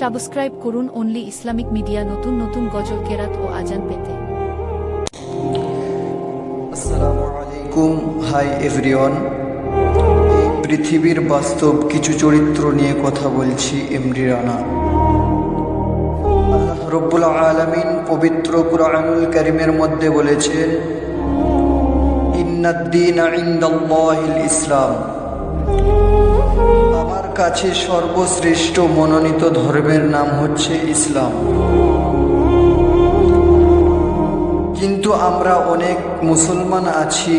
Subscribe করুন only Islamic media নতুন নতুন গজল কেরাত ও আজান পেতে। আসসালামু আলাইকুম, হাই এভরিওয়ান। পৃথিবীর বাস্তব কিছু চরিত্র নিয়ে কথা বলছি এমরি রানা। রব্বুল আলামিন পবিত্র কুরআনুল কারীমের মধ্যে বলেছেন, ইন্নাদ্দিন ইসলাম। আমার কাছে সর্বশ্রেষ্ঠ মনোনীত ধর্মের নাম হচ্ছে ইসলাম। কিন্তু আমরা অনেক মুসলমান আছি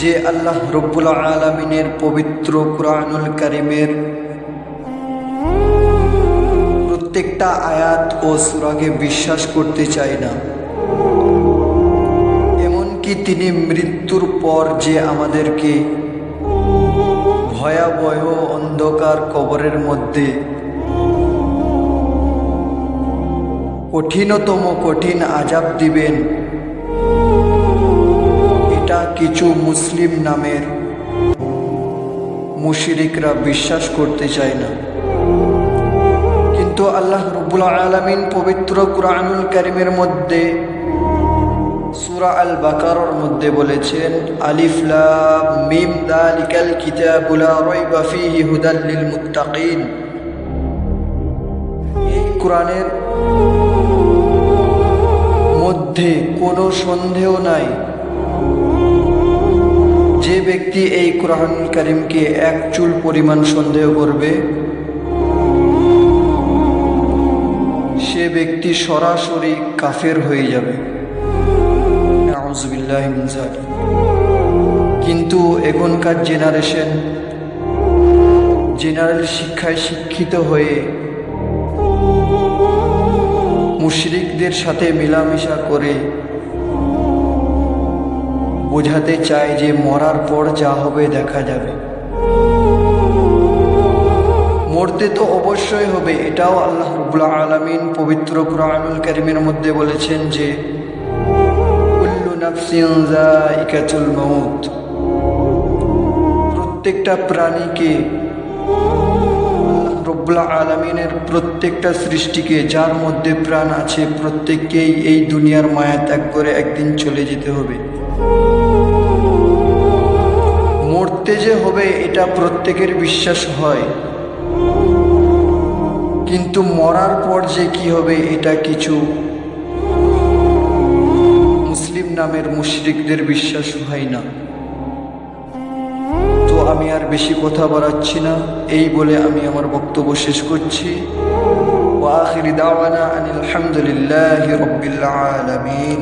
যে আল্লাহ রব্বুল আলমিনের পবিত্র কুরআনুল কারিমের প্রত্যেকটা আয়াত ও সুরাকে বিশ্বাস করতে চাই না। এমনকি তিনি মৃত্যুর পর যে আমাদেরকে ভয়াবহ অন্ধকার কবরের মধ্যে। কঠিনতম কঠিন আজাব দিবেন। এটা কিছু মুসলিম নামের। মুশরিকরা বিশ্বাস করতে চায় না। কিন্তু আল্লাহ রব্বুল আলমিন পবিত্র কুরআনুল কারিমের মধ্যে সূরা আল বাকারর মধ্যে বলেছেন, আলিফ লাম মিম, দালিকাল কিতাবুল রাইবা ফীহি হুদাল লিল মুত্তাকিন এই কোরআনের মধ্যে কোনো সন্দেহ নাই যে ব্যক্তি এই কোরআন করিমকে এক চুল পরিমাণ সন্দেহ করবে। সে ব্যক্তি সরাসরি কাফের হয়ে যাবে। কিন্তু এখনকার জেনারেশন জেনারেল শিক্ষায় শিক্ষিত হয়ে মুশরিকদের সাথে মেলামেশা করে বোঝাতে চায় যে মরার পর যা হবে দেখা যাবে। মরতে তো অবশ্যই হবে, এটাও আল্লাহ আলমিন পবিত্র কুরআনুল কারিমের মধ্যে বলেছেন যে মউত। প্রত্যেকটা প্রাণীকে রব্বুল আলমিনের প্রত্যেকটা সৃষ্টিকে যার মধ্যে প্রাণ আছে প্রত্যেককেই এই দুনিয়ার মায়া ত্যাগ করে একদিন চলে যেতে হবে। মরতে যে হবে এটা প্রত্যেকের বিশ্বাস হয়। কিন্তু মরার পর যে কি হবে এটা কিছু মুসলিম নামের মুশরিকদের বিশ্বাস হয় না। তো আমি আর বেশি কথা বাড়াচ্ছি না। এই বলে আমি আমার বক্তব্য শেষ করছি। হামদুলিল্লাহি রাব্বিল আলামিন।